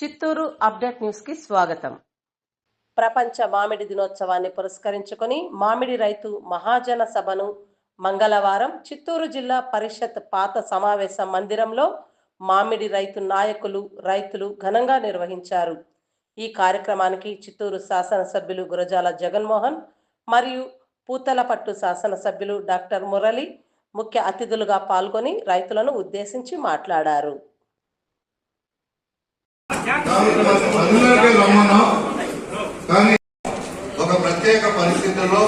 Chittoor update న్యూస్కి స్వాగతం. ప్రపంచ మామిడి దినోత్సవాన్ని పురస్కరించుకొని మామిడి రైతు మహాజన సభను మంగళవారం చిత్తూరు జిల్లా పరిషత్ పాత సమావేశ మందిరంలో మామిడి రైతు నాయకులు రైతులు ఘనంగా నిర్వహించారు. ఈ కార్యక్రమానికి చిత్తూరు శాసనసభ్యులు గురజాల జగన్మోహన్ మరియు పూతలపట్టు శాసనసభ్యులు డాక్టర్ మురళి ముఖ్య అతిథులుగా పాల్గొని రైతులను ఉద్దేశించి మాట్లాడారు. అందరికీ రమ్మన్నాం కానీ ఒక ప్రత్యేక పరిస్థితుల్లో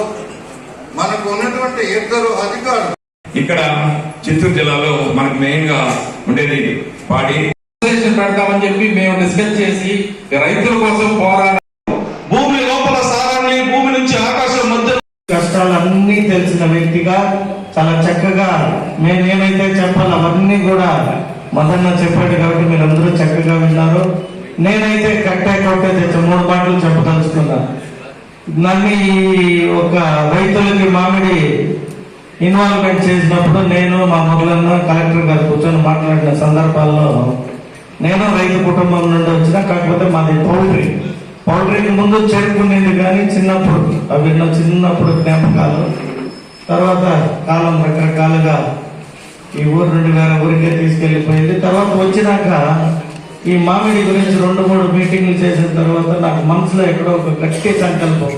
మనకు ఉన్నటువంటి ఇద్దరు అధికారులు ఇక్కడ చిత్తూరు జిల్లాలో మనకు మెయిన్గా ఉండేది పాడి. పెడతామని చెప్పి మేము డిస్కస్ చేసి రైతుల కోసం పోరాడాలి భూమి లోపల సారాన్ని భూమి నుంచి ఆకాశం మధ్య కష్టాలన్నీ తెలిసిన వ్యక్తిగా చాలా చక్కగా నేను ఏమైతే చెప్పాలి అవన్నీ కూడా మదన్న చెప్పాడు కాబట్టి మీరందరూ చక్కగా విన్నారు. నేనైతే కట్టే కొట్టే తెచ్చ మూడు మాటలు చెప్పదలుచుకున్నాను నన్ను ఈ ఒక రైతులకి మామిడి ఇన్వాల్వ్మెంట్ చేసినప్పుడు నేను మా మొదలన్న కలెక్టర్ గారు కూర్చొని మాట్లాడిన సందర్భాల్లో నేను రైతు కుటుంబం నుండి వచ్చిన కాకపోతే మాది పౌల్ట్రీ. పౌల్ట్రీకి ముందు చేరుకునేది కానీ చిన్నప్పుడు అవి చిన్నప్పుడు జ్ఞాపకాలు. తర్వాత కాలం రకరకాలుగా ఈ ఊరు నుండి వేరే ఊరికే తీసుకెళ్ళిపోయింది తర్వాత వచ్చినాక ఈ మామిడి గురించి రెండు మూడు మీటింగ్లు చేసిన తర్వాత నాకు మనసులో ఎక్కడో ఒక గట్టి సంకల్పం.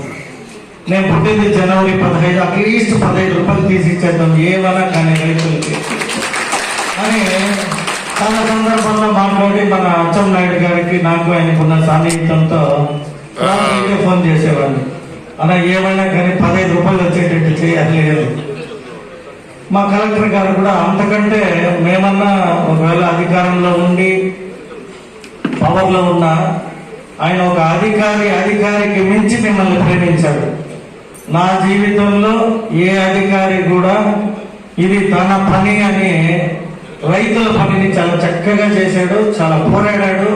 నేను పుట్టింది జనవరి పదహైదు అట్లీస్ట్ పదహైదు రూపాయలు తీసి ఇచ్చేద్దాం ఏమైనా కానీ రైతులకి. అని చాలా సందర్భంలో మాట్లాడి మన అచ్చం నాయుడు గారికి నాకు ఆయనకున్న సాన్నిహిత్యంతో ఫోన్ చేసేవాడిని. అలా ఏమైనా కానీ పదహైదు రూపాయలు వచ్చేటట్టు చేయాలి లేదు. మా కలెక్టర్ గారు కూడా అంతకంటే మేమన్నా ఒకవేళ అధికారంలో ఉండి పవర్లో ఉన్న ఆయన ఒక అధికారి అధికారికి మించి మిమ్మల్ని ప్రేమించాడు. నా జీవితంలో ఏ అధికారి కూడా ఇది తన పని అని రైతుల పనిని చాలా చక్కగా చేశాడు చాలా పోరాడాడు.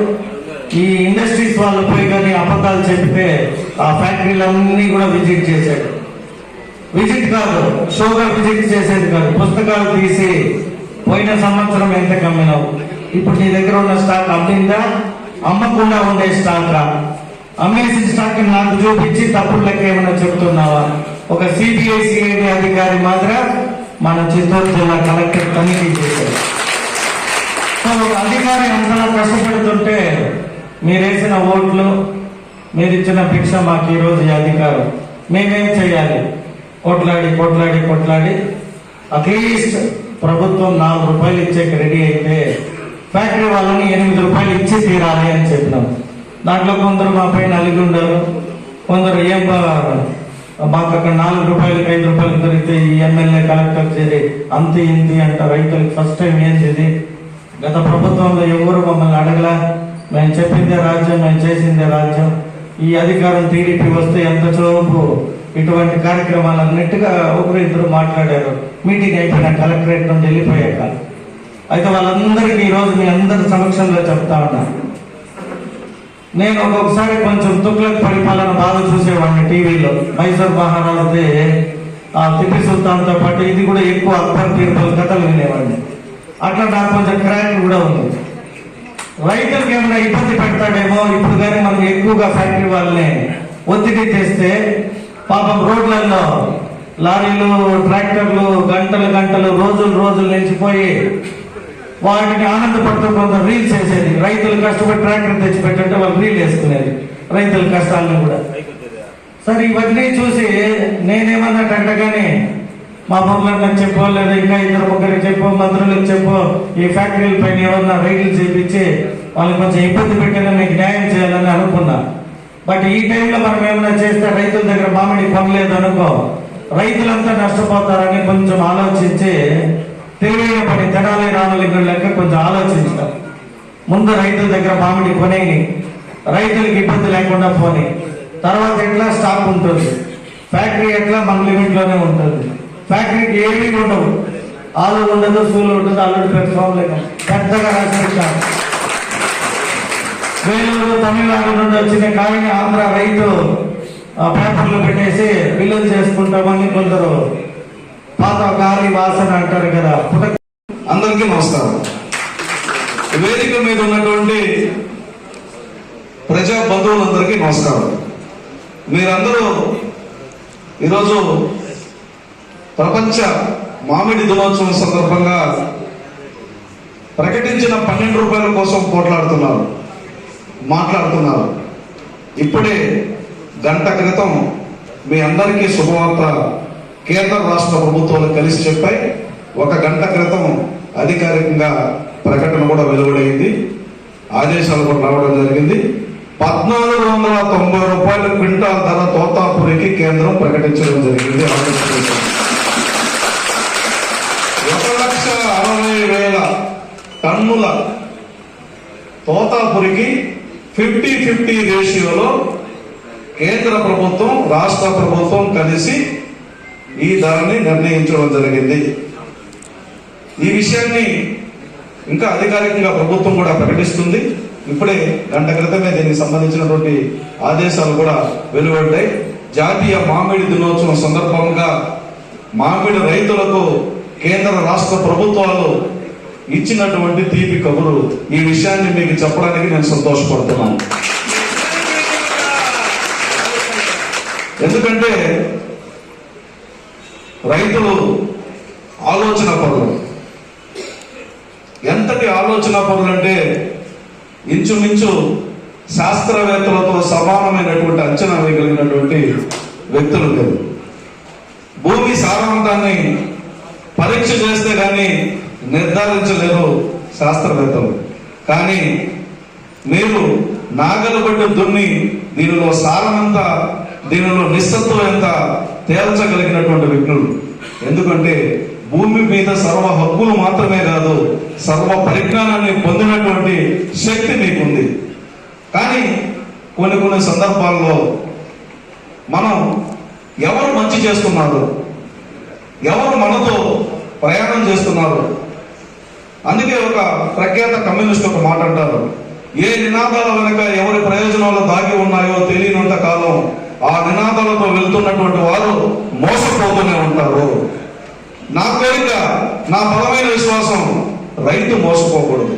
ఈ ఇండస్ట్రీస్ వాళ్ళు పోయి కానీ అబద్ధాలు చెప్తే ఆ ఫ్యాక్టరీలన్నీ కూడా విజిట్ చేశాడు. విజిట్ కాదు షోగా విజిట్ చేసేది కాదు. పుస్తకాలు తీసి పోయిన సంవత్సరం ఎంత కమ్మినావు? ఇప్పుడు నీ దగ్గర ఉన్న స్టాక్ అమ్మిందా? అమ్మకుండా ఉండే స్టాక్ అమ్మేసిన స్టాక్ నాకు చూపించి తప్పుడు లెక్క ఏమైనా చెప్తున్నావా? ఒక సిబిఐ సిఐడి అధికారి మాత్రం మన చిత్తూరు జిల్లా కలెక్టర్ తనిఖీ చేశారు సో ఒక అధికారి అంతలా కష్టపడుతుంటే మీరేసిన ఓట్లు మీరు ఇచ్చిన భిక్ష మాకు ఈరోజు అధికారం. మేమేం చేయాలి? కొట్లాడి కొట్లాడి కొట్లాడి అట్లీస్ట్ ప్రభుత్వం నాలుగు రూపాయలు ఇచ్చేకి రెడీ అయితే ఫ్యాక్టరీ వాళ్ళని ఎనిమిది రూపాయలు ఇచ్చి తీరాలి అని చెప్పినాం. దాంట్లో కొందరు మా పైన అలిగి ఉండరు. కొందరు ఏం మాకు అక్కడ నాలుగు రూపాయలకి ఐదు రూపాయలు దొరికితే ఈ ఎమ్మెల్యే కలెక్టర్ చేది అంత ఇంతి అంట రైతులకు ఫస్ట్ టైం ఏం చేది? గత ప్రభుత్వంలో ఎవరు మమ్మల్ని అడగలా? మేము చెప్పిందే రాజ్యం మేము చేసిందే రాజ్యం. ఈ అధికారం టీడీపీ వస్తే ఎంత చోపు ఇటువంటి కార్యక్రమాలన్నిటిగా ఒకరు ఇద్దరు మాట్లాడారు. మీటింగ్ అయిపోయిన కలెక్టరేట్ నుంచి వెళ్ళిపోయాక. అయితే వాళ్ళందరికీ ఈరోజు మీ అందరి సమక్షంలో చెప్తా ఉన్నా. నేను ఒక్కొక్కసారి కొంచెం తుక్లక్ పరిపాలన బాగా చూసేవాడిని టీవీలో. మైసూర్ మహారాజుది ఆ టిప్పి సుల్తాన్తో పాటు ఇది కూడా ఎక్కువ అక్బర్ బీర్బల్ కథలు వినేవాడిని. అట్లా నాకు కొంచెం క్రాక్ కూడా ఉంది. రైతులకు ఏమైనా ఇబ్బంది పెడతాడేమో ఇప్పుడు కానీ మనం ఎక్కువగా ఫ్యాక్టరీ వాళ్ళని ఒత్తిడి చేస్తే పాపం రోడ్లలో లారీలు ట్రాక్టర్లు గంటలు గంటలు రోజులు రోజులు నిలిచిపోయి వాటిని ఆనందపడుతూ కొంత రీల్స్ వేసేది రైతులు కష్టపడి ట్రాక్టర్ తెచ్చి పెట్టంటే వాళ్ళు రీల్ వేసుకునేది. రైతుల కష్టాలను కూడా. సరే ఇవన్నీ చూసి నేనేమన్నట్టు కానీ మా బొమ్మలకు చెప్పో లేదా ఇంకా ఇద్దరు ముగ్గురికి చెప్పో మంత్రులకు చెప్పో ఈ ఫ్యాక్టరీల పైన ఏమన్నా రైతులు చేపించి వాళ్ళకి కొంచెం ఇబ్బంది పెట్టినా మీకు న్యాయం చేయాలని అనుకున్నా. బట్ ఈ టైంలో మనం ఏమైనా చేస్తే రైతుల దగ్గర మామిడి కొనలేదు అనుకో రైతులంతా నష్టపోతారని కొంచెం ఆలోచించి తెలివైన పని తెనాలి రామలింగం లెక్క కొంచెం ఆలోచించాం ముందు రైతుల దగ్గర మామిడి కొని రైతులకు ఇబ్బంది లేకుండా పోని. తర్వాత ఎట్లా స్టాక్ ఉంటుంది? ఫ్యాక్టరీ ఎట్లా మన లిమిట్లోనే ఉంటుంది? ఫ్యాక్టరీకి ఏమీ ఉండవు. ఆలు ఉండదు సూలు ఉండదు అల్లుడు పెట్టుకోవాలి పెద్దగా రాసిస్తాం వేలూరు తమిళనాడు నుండి వచ్చిన కానీ ఆంధ్ర రైతు పేపర్లు పెట్టేసి పిల్లలు చేసుకుంటామని కొందరు పాత గాలి వాసన అంటారు కదా. అందరికీ నమస్కారం. వేదిక మీద ఉన్నటువంటి ప్రజా బంధువులందరికీ నమస్కారం. మీరందరూ ఈరోజు ప్రపంచ మామిడి దినోత్సవం సందర్భంగా ప్రకటించిన పన్నెండు రూపాయల కోసం పోట్లాడుతున్నారు. మాట్లాడుతున్నారు. ఇప్పుడే గంట క్రితం మీ అందరికీ శుభవార్త కేంద్ర రాష్ట్ర ప్రభుత్వాలు కలిసి చెప్పాయి. ఒక గంట క్రితం అధికారికంగా ప్రకటన కూడా వెలువడైంది. ఆదేశాలు కూడా రావడం జరిగింది. పద్నాలుగు వందల తొంభై రూపాయల క్వింటాల్ ధర తోతాపురికి కేంద్రం ప్రకటించడం జరిగింది. ఆంధ్రప్రదేశ్ ఒక లక్ష అరవై వేల టన్నుల తోతాపురికి ఫిఫ్టీ ఫిఫ్టీ రేషియోలో కేంద్ర ప్రభుత్వం రాష్ట్ర ప్రభుత్వం కలిసి ఈ ధరని నిర్ణయించడం జరిగింది. ఈ విషయాన్ని ఇంకా అధికారికంగా ప్రభుత్వం కూడా ప్రకటిస్తుంది. ఇప్పుడే గంట క్రితమే దీనికి సంబంధించినటువంటి ఆదేశాలు కూడా వెలువడ్డాయి. జాతీయ మామిడి దినోత్సవం సందర్భంగా మామిడి రైతులకు కేంద్ర రాష్ట్ర ప్రభుత్వాలు ఇచ్చినటువంటి తీపి కబురు ఈ విషయాన్ని మీకు చెప్పడానికి నేను సంతోషపడుతున్నాను. ఎందుకంటే రైతులు ఆలోచన పరులు. ఎంతటి ఆలోచన పరులు అంటే ఇంచుమించు శాస్త్రవేత్తలతో సమానమైనటువంటి అంచనా వేయగలిగినటువంటి వ్యక్తులు లేదు భూమి సారవంతాన్ని పరీక్ష చేస్తే కానీ నిర్ధారించలేరు శాస్త్రవేత్తలు. కానీ మీరు నాగలు పట్టు దున్ని దీనిలో సారం ఎంత దీనిలో నిస్సత్వం ఎంత తేల్చగలిగినటువంటి వ్యక్తులు. ఎందుకంటే భూమి మీద సర్వ హక్కులు మాత్రమే కాదు సర్వ పరిజ్ఞానాన్ని పొందినటువంటి శక్తి మీకుంది. కానీ కొన్ని కొన్ని సందర్భాల్లో మనం ఎవరు మంచి చేస్తున్నారు? ఎవరు మనతో ప్రయాణం చేస్తున్నారు? అందుకే ఒక ప్రఖ్యాత కమ్యూనిస్ట్ ఒక మాట అంటారు. ఏ నినాదాల వెనుక ఎవరి ప్రయోజనాలు దాగి ఉన్నాయో తెలియనంత కాలం ఆ నినాదాలతో వెళ్తున్నటువంటి వారు మోసపోతూనే ఉంటారు. నా కోరిక నా బలమైన విశ్వాసం రైతు మోసపోకూడదు.